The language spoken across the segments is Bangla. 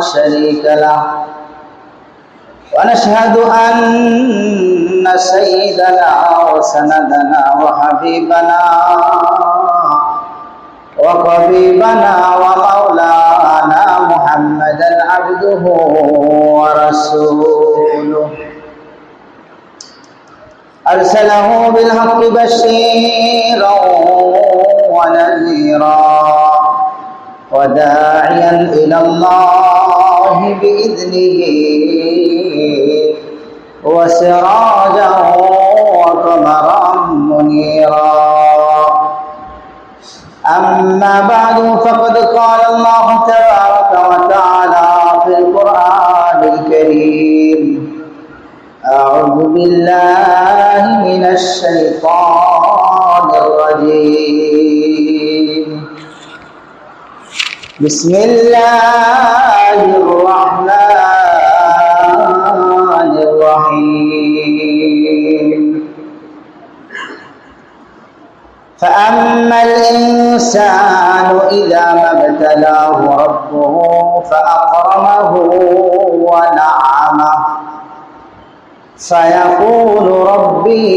شريك له. ونشهد أن سيدنا وسندنا وحبيبنا وقريبنا ومولانا محمدا عبده ورسوله. أرسله بالحق بشيرا ونذيرا وداعيا إلى الله بإذنه وسراجا وقمرا منيرا. أما بعد فقد قال الله تبارك وتعالى في القرآن الكريم أعوذ بالله من الشيطان الرجيم. بسم الله الرحمن الرحيم. فأما الإنسان إذا ما ابتلاه ربه فأكرمه ونعمه. فيقول ربي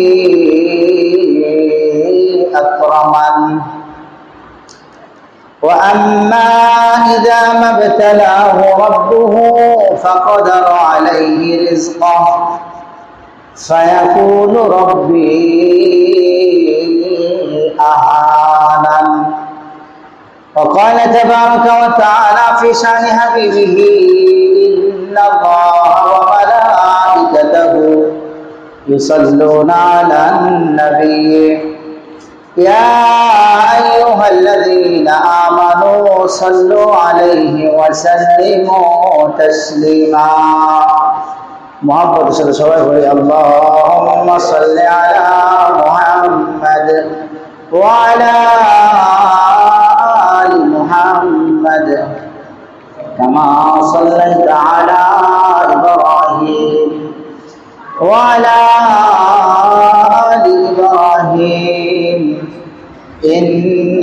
أكرمن. وأما إذا ما ابتلاه ربه فقدر عليه رزقه. فيقول ربي أهانن. وقال تبارك وتعالى في شأن حبيبه إن الله وملائكته يصلون على النبي. يا أيها الذين آمنوا صلوا عليه وسلموا تسليما محبت صلى الله عليه وسلم اللهم صل على محمد وعلى آل محمد كما صليت على إبراهيم وعلى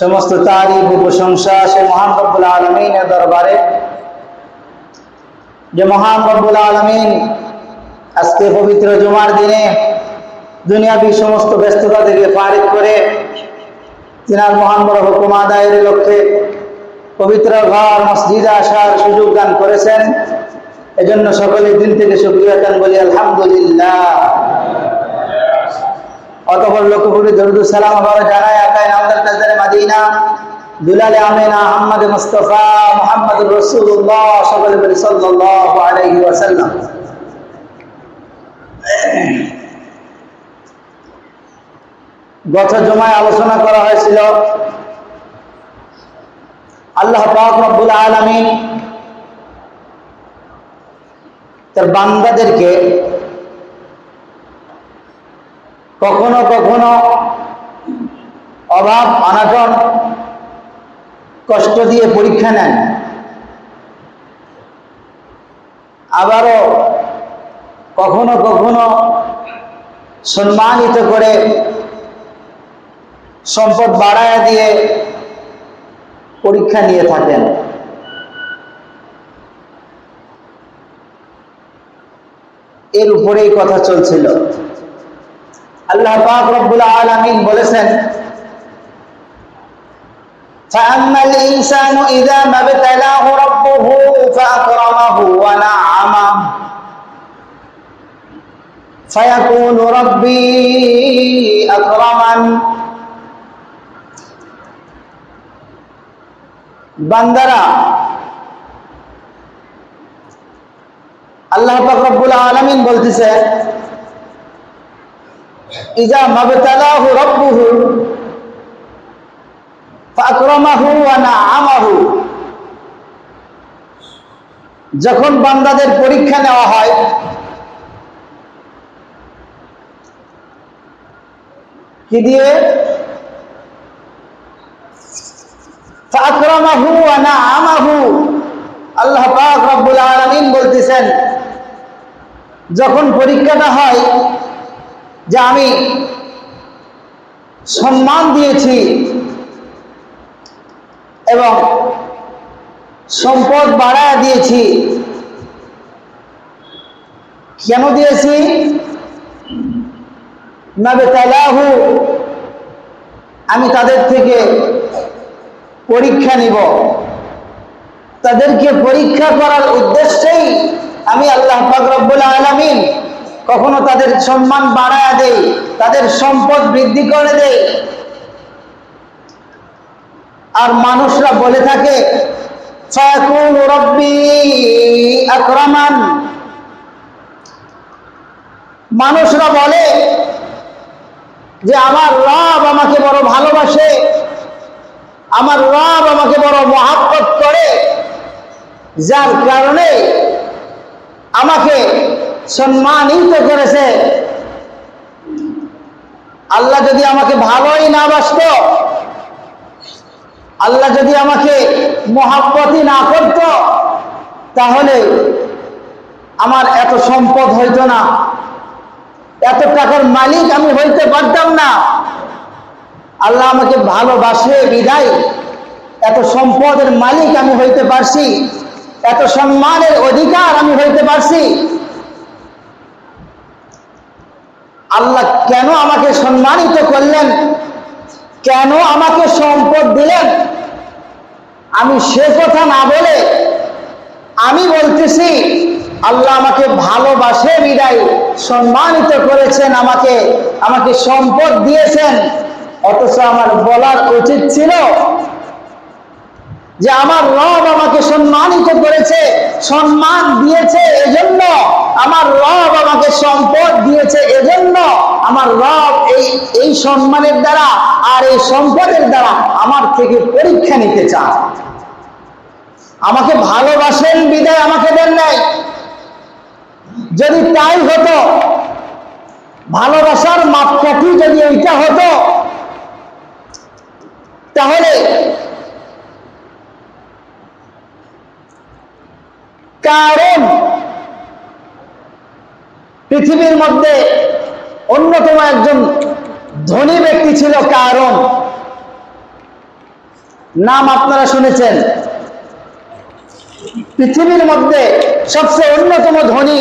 সমস্ত তারিফ প্রশংসা সে মহান রব্বুল আলমিনের দরবারে। যে মহান রব্বুল আলমিন আজকে পবিত্র জুমার দিনে দুনিয়াবি সমস্ত ব্যস্ততা থেকে পারিত করে তিনার মহান বড় হুকুম আদায়ের লক্ষ্যে পবিত্র ঘর, মসজিদে আসার সুযোগ দান করেছেন। এজন্য সকলের দিন থেকে শুক্রিয়া দান বলি আলহামদুলিল্লাহ। ওয়াসাল্লাম গত জমায় আলোচনা করা হয়েছিল আল্লাহ রব্বুল আলামিন তার বান্দাদেরকে কখনো কখনো অভাব, অনাটন, কষ্ট দিয়ে পরীক্ষা নেন। আবারও কখনো কখনো সম্মানিত করে সম্পদ বাড়ায় দিয়ে পরীক্ষা নিয়ে থাকেন। এর উপরেই কথা চলছিল। আল্লাহ পাক রব্বুল আলামিন বলেছেন فأما الإنسان إذا ما ابتلاه ربه فأكرمه ونعمه فيكون ربي أكرمن বান্দারা আল্লাহ পাক রব্বুল আলামিন বলতেছে যখন বান্দাদের পরীক্ষা নেওয়া হয় কি দিয়ে? আল্লাহ বলতেছেন যখন পরীক্ষাটা হয় যে আমি সম্মান দিয়েছি এবং সম্পদ বাড়ায় দিয়েছি। কেন দিয়েছি? নাবেতালাহু আমি তাদের থেকে পরীক্ষা নিব। তাদেরকে পরীক্ষা করার উদ্দেশ্যেই আমি আল্লাহ পাকরব্বুল আলমিন কখনো তাদের সম্মান বাড়ায় দেয় তাদের সম্পদ বৃদ্ধি করে দেয় আর মানুষরা বলে থাকে মানুষরা বলে যে, আমার রব আমাকে বড় ভালোবাসে, আমার রব আমাকে বড় মহাব্বত করে। যার কারণে আমাকে সম্মানিত করেছে। আল্লাহ যদি আমাকে ভালোই না বাসত, আল্লাহ যদি আমাকে মহাব্বতই না করত, তাহলে আমার এত সম্পদ হইতো না। এত টাকার মালিক আমি হইতে পারতাম না। আল্লাহ আমাকে ভালোবাসে, বিদায়। এত সম্পদের মালিক আমি হইতে পারছি। এত সম্মানের অধিকার আমি হইতে পারছি। আল্লাহ কেন আমাকে সম্মানিত করলেন? কেন আমাকে সম্পদ দিলেন? আমি সে কথা না বলে আমি বলতেছি, আল্লাহ আমাকে ভালোবাসে, বিদায়। সম্মানিত করেছেন আমাকে আমাকে সম্পদ দিয়েছেন। অথচ আমার বলার উচিত ছিল যে আমার রব আমাকে সম্মানিত করেছে, সম্মান দিয়েছে, এজন্য আমার রব আমাকে সম্পদ দিয়েছে এজন্য আমার রব এই এই সম্মানের দ্বারা আর এই সম্পদের দ্বারা আমার থেকে পরীক্ষা নিতে চান আমাকে ভালোবাসেন বিদায় আমাকে দেন নাই। যদি তাই হতো, ভালোবাসার মাপকাঠি যদি এইটা হতো, তাহলে কারণ পৃথিবীর মধ্যে অন্যতম একজন ধনী ব্যক্তি ছিল কারণ। নাম আপনারা শুনেছেন। পৃথিবীর মধ্যে সবচেয়ে অন্যতম ধনী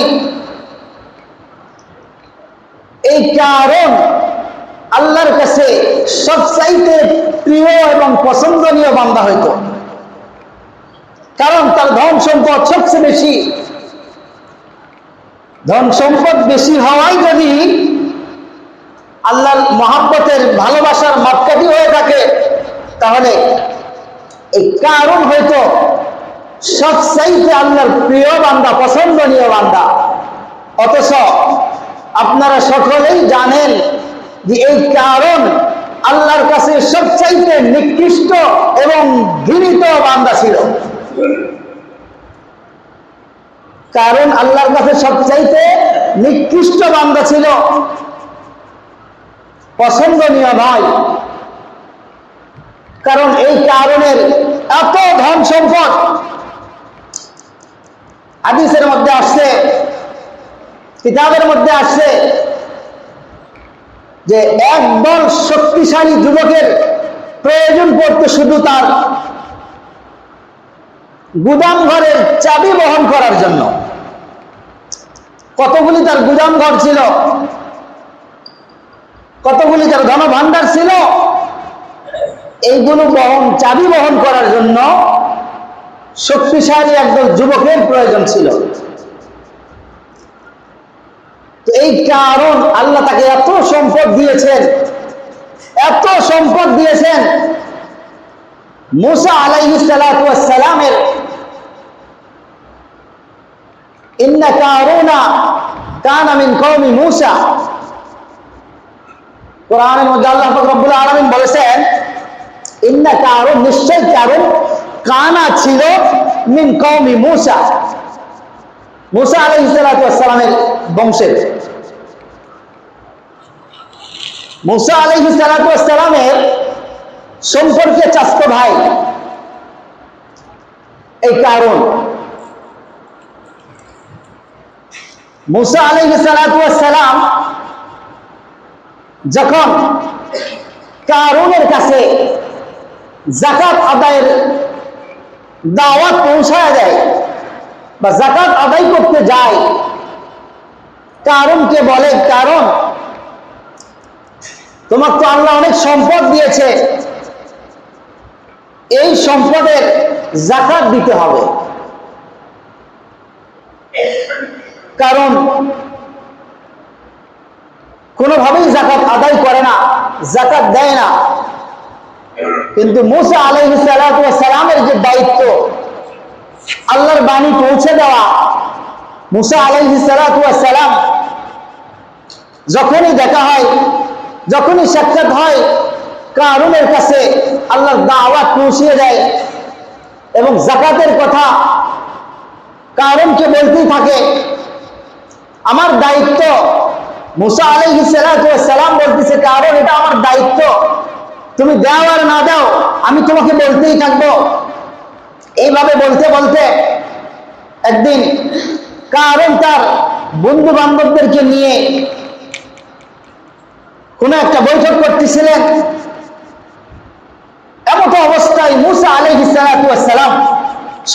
এই কারণ আল্লাহর কাছে সবচাইতে প্রিয় এবং পছন্দনীয় বান্দা হইতো। কারণ তার ধন সম্পদ সবচেয়ে বেশি ধন সম্পদ বেশি হওয়াই যদি আল্লাহর মহাব্বতের ভালোবাসার মাপকাঠি হয়ে থাকে, তাহলে এই কারণ হয়তো সবচাইতে আল্লাহর প্রিয় বান্দা, পছন্দনীয় বান্দা। অথচ আপনারা সকলেই জানেন যে এই কারণ আল্লাহর কাছে সবচাইতে নিকৃষ্ট এবং ঘৃণিত বান্দা ছিল। কারণ আল্লাহর কাছে সবচাইতে নিকৃষ্ট বান্দা ছিল। পছন্দনীয় নয় কারণ এই কারণের এত ধন সম্পদ হাদিসের মধ্যে আসছে, কিতাবের মধ্যে আসছে যে একদল শক্তিশালী যুবকের প্রয়োজন পড়তে শুধু তার গুদাম ঘরের চাবি বহন করার জন্য। কতগুলি তার গুদাম ঘর ছিল? কতগুলি তার ধন ভান্ডার ছিল? এইগুলো বহন, চাবি বহন করার জন্য শক্তিশালী একদল যুবকের প্রয়োজন ছিল। তো এই কারণ আল্লাহ তাকে এত সম্পদ দিয়েছেন, এত সম্পদ দিয়েছেন। মুসা আলাইসালামের ইন্না মুসা। আলাইহিসসালামের বংশের। সম্পর্কে চাস্ত ভাই এই কারণ মুসা আলাইহিসসালাম যখন কারুনের কাছে জাকাত আদায়ের দাওয়াত পৌঁছায় দেয় বা জাকাত আদায় করতে যায় কারণকে বলে কারণ তোমার তো আল্লাহ অনেক সম্পদ দিয়েছে। এই সম্পদের জাকাত দিতে হবে। কারণ কোনোভাবেই জাকাত আদায় করে না, জাকাত দেয় না। কিন্তু মুসা আলহ সালামের যে দায়িত্ব, আল্লাহর বাণী পৌঁছে দেওয়া, মুসা আলহ সালাম যখনই দেখা হয়, যখনই সাক্ষাৎ হয়, কারুনের কাছে আল্লাহর দাওয়াত পৌঁছিয়ে দেয় এবং জাকাতের কথা কারণকে বলতেই থাকে আমার দায়িত্ব। মুসা আলহি সালাম বলতেছে কারণ এটা আমার দায়িত্ব। তুমি দাও আর না দাও, আমি তোমাকে বলতেই থাকব। এইভাবে বলতে বলতে একদিন কারণ তার বন্ধু বান্ধবদেরকে নিয়ে কোন একটা বৈঠক করতেছিলেন। এমত অবস্থায় মুসা আলহি সালাম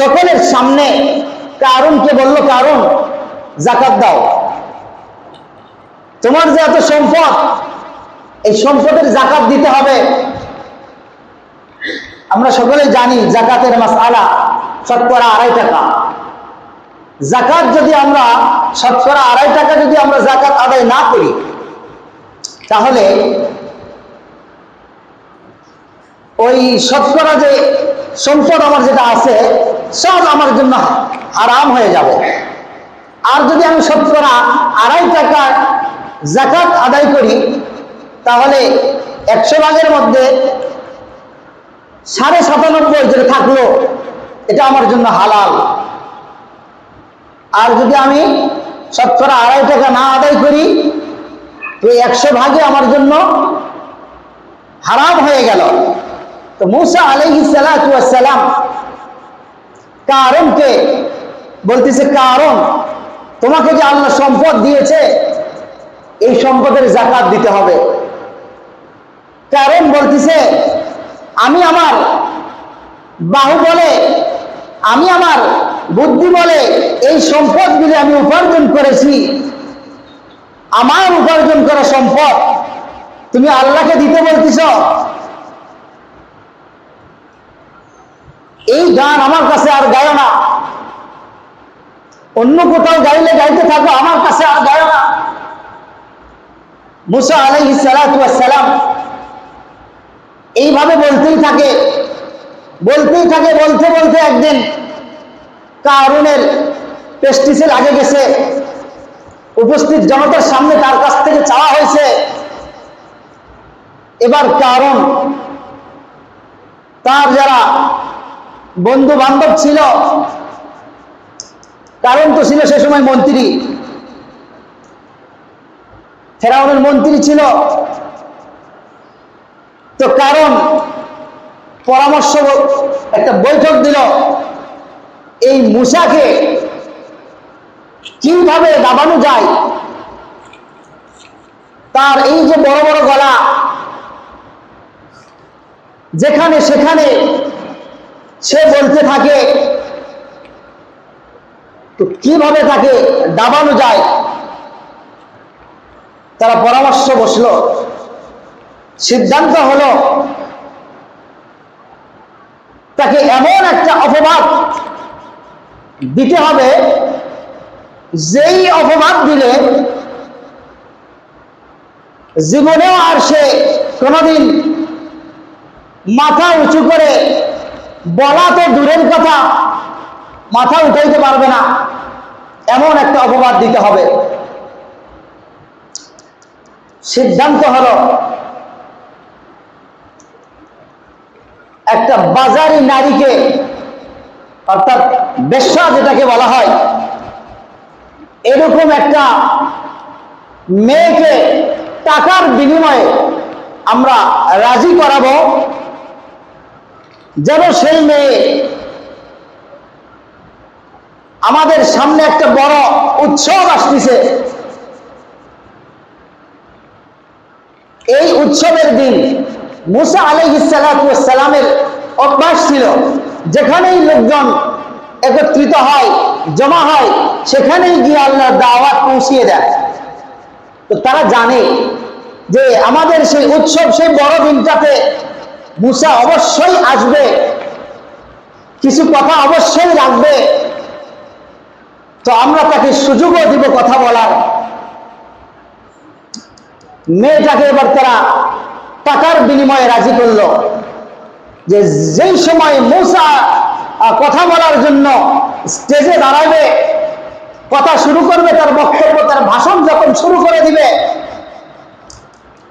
সকলের সামনে কারণকে বলল, কারণ, জাকাত দাও। তোমার যে এত সম্পদ, এই সম্পদের জাকাত দিতে হবে। আমরা সকলেই জানি জাকাতের মাস আলা শতকরা আড়াই টাকা। জাকাত যদি আমরা, শতকরা আড়াই টাকা যদি আমরা জাকাত আদায় না করি, তাহলে ওই শতকরা যে সম্পদ আমার যেটা আছে, সব আমার জন্য আরাম হয়ে যাবে। আর যদি আমি শতকরা আড়াই টাকা জাকাত আদায় করি, তাহলে একশো ভাগের মধ্যে সাড়ে সাতানব্বই যেটা থাকল, এটা আমার জন্য হালাল। আর যদি আমি শতকরা আড়াই টাকা না আদায় করি, তো একশো ভাগে আমার জন্য হারাম হয়ে গেল। তো মুসা আলহি সালাম কারণকে বলতেছে, কারণ তোমাকে যে আল্লাহ সম্পদ দিয়েছে এই সম্পদের জাকাত দিতে হবে। কারণ বলতেছে, আমি আমার বাহু বলে, আমি আমার বুদ্ধি বলে এই সম্পদগুলি আমি উপার্জন করেছি। আমার উপার্জন করা সম্পদ, তুমি আল্লাহকে দিতে বলতেছ। এই গান আমার কাছে আর গায় না। অন্য কোথাও গাইলে গাইতে থাকো, আমার কাছে আর গায় না। মুসা আলাই সালাম এইভাবে বলতেই থাকে বলতেই থাকে, বলতে বলতে একদিন কারুনের পেস্টিসে লাগে গেছে, উপস্থিত জনতার সামনে তার কাছ থেকে চাওয়া হয়েছে, এবার কারণ তার যারা বন্ধু বান্ধব ছিল কারণ তো ছিল সে সময় মন্ত্রী। ফেরাউনের মন্ত্রী ছিল। তো কারণ পরামর্শ একটা বৈঠক দিল। এই মুসাকে কীভাবে দাবানো যায়? তার এই যে বড় বড় গলা, যেখানে সেখানে সে বলতে থাকে, তো কীভাবে তাকে দাবানো যায়? তারা পরামর্শ বসল। সিদ্ধান্ত হলো, তাকে এমন একটা অপবাদ দিতে হবে, যেই অপবাদ দিলে জীবনেও আর সে কোনোদিন মাথা উঁচু করে বলা তো দূরের কথা, মাথা উঠাইতে পারবে না। এমন একটা অপবাদ দিতে হবে। সিদ্ধান্ত হলো, একটা বাজারি নারীকে, অর্থাৎ বেশ্যা যেটাকে বলা হয়, এরকম একটা মেয়েকে টাকার বিনিময়ে আমরা রাজি করাবো, যেন সেই মেয়ে আমাদের সামনে একটা বড় উৎসব আসতেছে। এই উৎসবের দিন মুসা আলাইসালামের অভ্যাস ছিল, যেখানেই লোকজন একত্রিত হয়, জমা হয়, সেখানেই গিয়ে আল্লাহ দাওয়াত পৌঁছিয়ে দেয়। তো তারা জানে যে আমাদের সেই উৎসব, সেই বড় দিনটাতে মুসা অবশ্যই আসবে, কিছু কথা অবশ্যই রাখবে। তো আমরা তাকে সুযোগও দিব কথা বলার। মেয়েটাকে এবার তারা টাকার বিনিময়ে রাজি করল। যে যেই সময় মৌসা কথা বলার জন্য স্টেজে দাঁড়াবে, কথা শুরু করবে, তার বক্তব্য, তার ভাষণ যখন শুরু করে দিবে,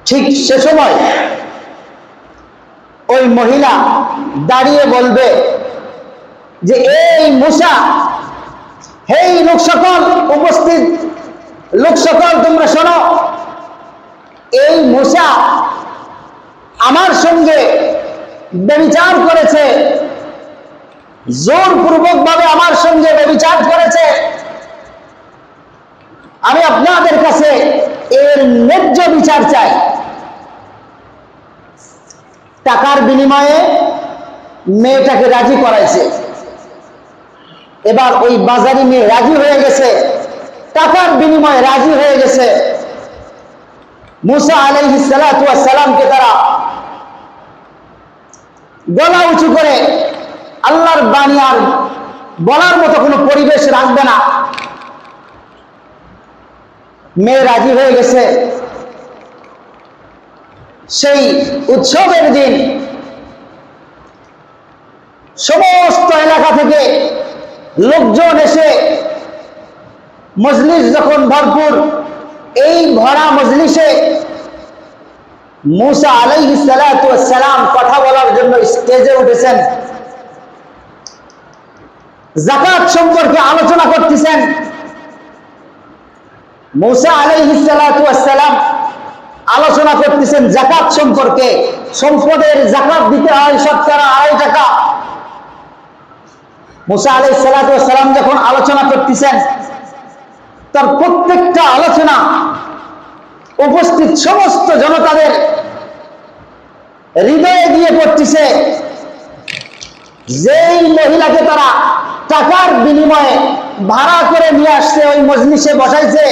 ঠিক সে সময় ওই মহিলা দাঁড়িয়ে বলবে যে, এই মুসা, হেই লোক সকল উপস্থিত লোক সকল তোমরা শোনো এই মুসা আমার সঙ্গে ব্যবিচার করেছে। জোরপূর্বক ভাবে আমার সঙ্গে ব্যবিচার করেছে। আমি আপনাদের কাছে এর ন্যায্য বিচার চাই। টাকার বিনিময়ে মেয়েটাকে রাজি করাইছে। এবার ওই বাজারি মেয়ে রাজি হয়ে গেছে। টাকার বিনিময়ে রাজি হয়ে গেছে। মুসা আলাইহি সালামকে তারা গলা উঁচু করে আল্লাহর বাণী আর বলার মতো কোনো পরিবেশ রাখবে না। মেয়ে রাজি হয়ে গেছে। সেই উৎসবের দিন সমস্ত এলাকা থেকে লোকজন এসে মজলিস যখন ভরপুর এই ভরা মজলিসে মুসা আলাইহি সালাম কথা বলার জন্য স্টেজে উঠেছেন। জাকাত সম্পর্কে আলোচনা করতেছেন। মুসা সালাম আলোচনা করতেছেন জাকাত সম্পর্কে। সম্পদের জাকাত দিতে হয় শতকরা আড়াই টাকা। মুসা আলাই সালাম যখন আলোচনা করতেছেন তার প্রত্যেকটা আলোচনা উপস্থিত সমস্ত জনতাদের হৃদয়ে দিয়ে পড়তেছে, যেই মহিলাকে তারা টাকার বিনিময়ে ভাড়া করে নিয়ে আসছে, ওই মজলিসে বসাইছে,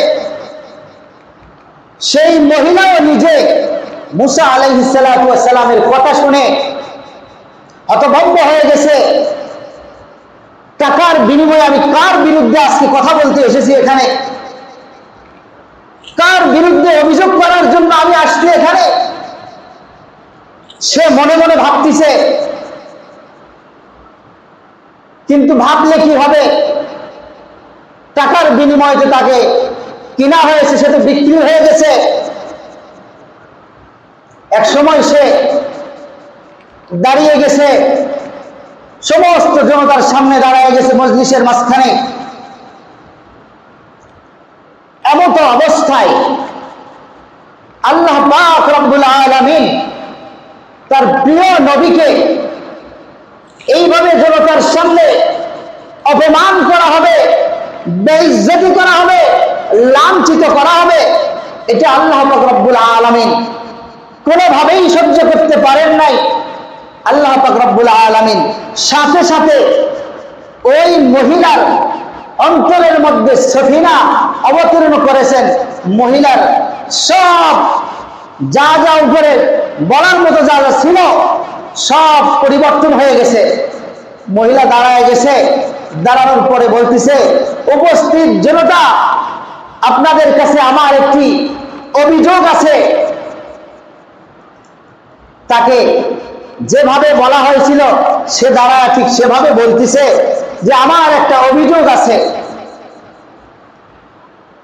সেই মহিলাও নিজে মুসা আলাইসালামের কথা শুনে হতভম্ব হয়ে গেছে। টাকার বিনিময়ে আমি কার বিরুদ্ধে আজকে কথা বলতে এসেছি এখানে? কার বিরুদ্ধে অভিযোগ করার জন্য আমি আসছি এখানে। সে মনে মনে ভাবতিছে, কিন্তু ভাবলে কি হবে? টাকার বিনিময়ে তাকে কিনা হয়েছে, সে তো বিক্রি হয়ে গেছে। এক সময় সে দাঁড়িয়ে গেছে, সমস্ত জনতার সামনে দাঁড়ায় গেছে মজলিসের মাঝখানে এমত অবস্থায় আল্লাহ আলামিন তার প্রিয় নবীকে এইভাবে জনতার সামনে অপমান করা হবে, বেইজ্জতি করা হবে, লাঞ্ছিত করা হবে, এটা আল্লাহ পাক আলামিন কোনোভাবেই সহ্য করতে পারেন নাই। আল্লাহ পাক আলামিন সাথে সাথে ওই মহিলার অন্তরের মধ্যে সফিনা অবতীর্ণ করেছেন মহিলার সব যা যা উপরে বলার মতো যা যা ছিল, সব পরিবর্তন হয়ে গেছে। মহিলা দাঁড়ায় গেছে, দাঁড়ানোর পরে বলতেছে, উপস্থিত জনতা, আপনাদের কাছে আমার একটি অভিযোগ আছে। তাকে যেভাবে বলা হয়েছিল, সে দাঁড়ায় ঠিক সেভাবে বলতেছে যে আমার একটা অভিযোগ আছে।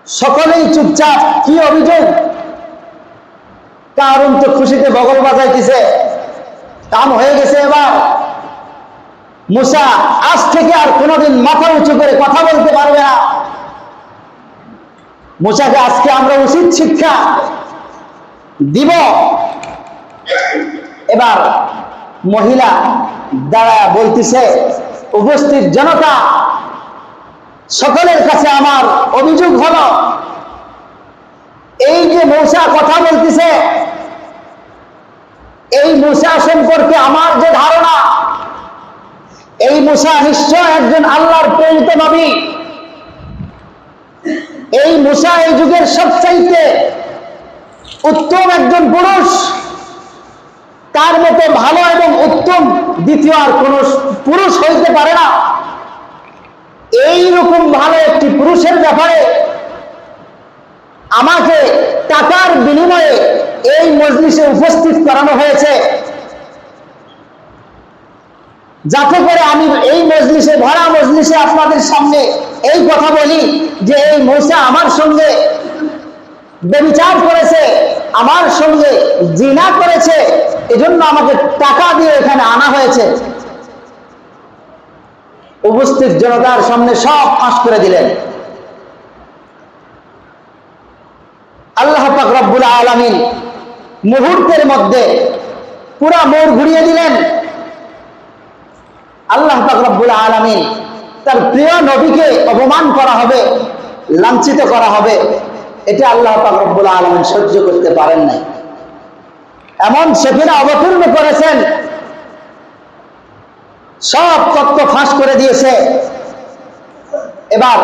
সকলেই চুপচাপ, কি অভিযোগ? কারণ তো খুশিতে বগল বাজাইতেছে? কাম হয়ে গেছে এবার। মুসা, আজ থেকে আর কোনোদিন মাথা উঁচু করে কথা বলতে পারবে না। মুসাকে আজকে আমরা উচিত শিক্ষা দিব। এবার মহিলা দ্বারা বলতেছে উপস্থিত জনতা, সকলের কাছে আমার অভিযোগ হলো, এই যে মৌসা কথা বলতেছে, এই মূসা সম্পর্কে আমার যে ধারণা, এই মূসা নিশ্চয় একজন আল্লাহর প্রেরিত নবী। এই মূসা এই যুগের সবচাইতে উত্তম একজন পুরুষ। তার মতো ভালো এবং উত্তম দ্বিতীয় আর কোন পুরুষ হইতে পারে না। এই রকম ভালো একটি পুরুষের ব্যাপারে আমাকে টাকার বিনিময়ে এই মজলিসে উপস্থিত করানো হয়েছে। যাতে করে আমি এই মজলিসে, ভরা মজলিসে আপনাদের সামনে এই কথা বলি যে এই মৌসা আমার সঙ্গে বেবিচার করেছে, আমার সঙ্গে জিনা করেছে, এজন্য আমাকে টাকা দিয়ে এখানে আনা হয়েছে। উপস্থিত জনতার সামনে সব ফাঁস করে দিলেন। আল্লাহ পাক রব্বুল আলমিন মুহূর্তের মধ্যে পুরা মোড় ঘুরিয়ে দিলেন। আল্লাহ পাক রব্বুল আলমিন তার প্রিয় নবীকে অপমান করা হবে, লাঞ্ছিত করা হবে। এটা আল্লাহ রব্বুল আলমিন সহ্য করতে পারেন নাই। এমন সেখানে অবতীর্ণ করেছেন, সব তত্ত্ব ফাঁস করে দিয়েছে। এবার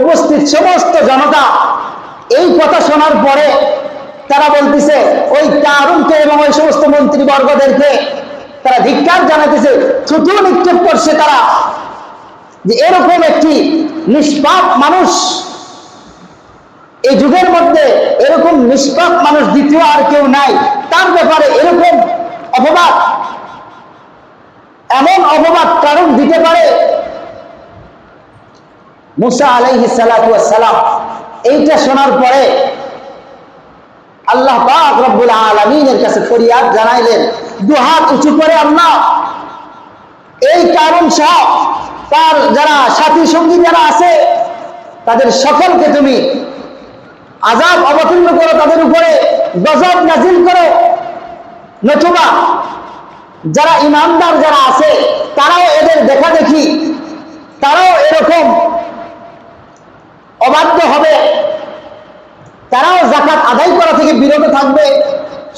উপস্থিত সমস্ত জনতা এই কথা শোনার পরে তারা বলতেছে, ওই কারুনকে এবং ওই সমস্ত মন্ত্রীবর্গদেরকে তারা ধিক্কার জানাতেছে থুতু নিক্ষেপ করছে তারা। যে এরকম একটি নিষ্পাপ মানুষ এই যুগের মধ্যে এরকম নিষ্পাপ মানুষ দ্বিতীয় আর কেউ নাই। তার ব্যাপারে এরকম অপবাদ, এমন অপবাদ কারণ দিতে পারে মুসা আলাইহি সালাম এইটা শোনার পরে আল্লাহ রব্বুল আলমিনের কাছে ফরিয়াদ জানাইলেন, দু হাত উঁচু করে আল্লাহ, এই কারণ সহ তার যারা সাথী সঙ্গী যারা আছে, তাদের সকলকে তুমি আজাব অবতীর্ণ করো তাদের উপরে গজব নাজিল করো। নতুবা যারা ইমানদার যারা আছে, তারাও এদের দেখা দেখি। তারাও এরকম অবাধ্য হবে। তারাও জাকাত আদায় করা থেকে বিরত থাকবে।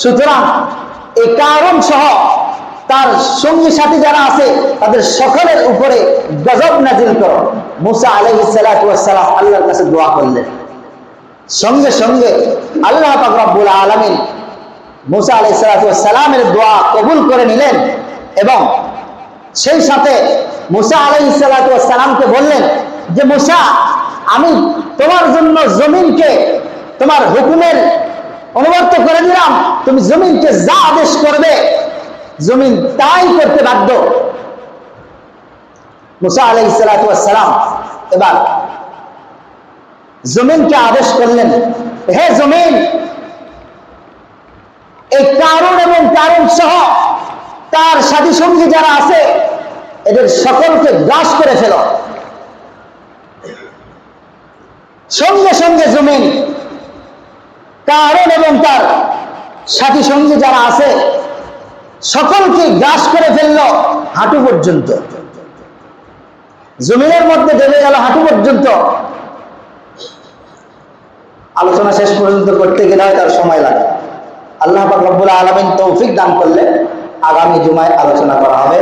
সুতরাং এই কারণ সহ তার সঙ্গী সাথী যারা আছে, তাদের সকলের উপরে গজব নাজিল করো। মুসা আলহ আল্লাহর কাছে দোয়া করলেন। সঙ্গে সঙ্গে আল্লাহ পাকরাবুল আলমিন মুসা আলহ সালামের দোয়া কবুল করে নিলেন এবং সেই সাথে মুসা আলহ সালামকে বললেন যে, মুসা, আমি তোমার জন্য জমিনকে তোমার হুকুমের অনুবর্ত করে দিলাম। তুমি জমিনকে যা আদেশ করবে, জমিন তাই করতে বাধ্য। মুসা আলাই সালাম এবার জমিনকে আদেশ করলেন। হে জমিন, এই কারণ এবং কারণ সহ তার সাথী সঙ্গী যারা আছে, এদের সকলকে গ্রাস করে ফেল। সঙ্গে সঙ্গে জমিন, কারণ এবং তার সাথী সঙ্গী যারা আছে, সকলকে গ্রাস করে ফেলল হাঁটু পর্যন্ত। জমিনের মধ্যে ডেবে গেল হাঁটু পর্যন্ত। আলোচনা শেষ পর্যন্ত করতে গেলে তার সময় লাগে। আল্লাহ রব্বুল আলমিন তৌফিক দান করলে আগামী জুমায় আলোচনা করা হবে।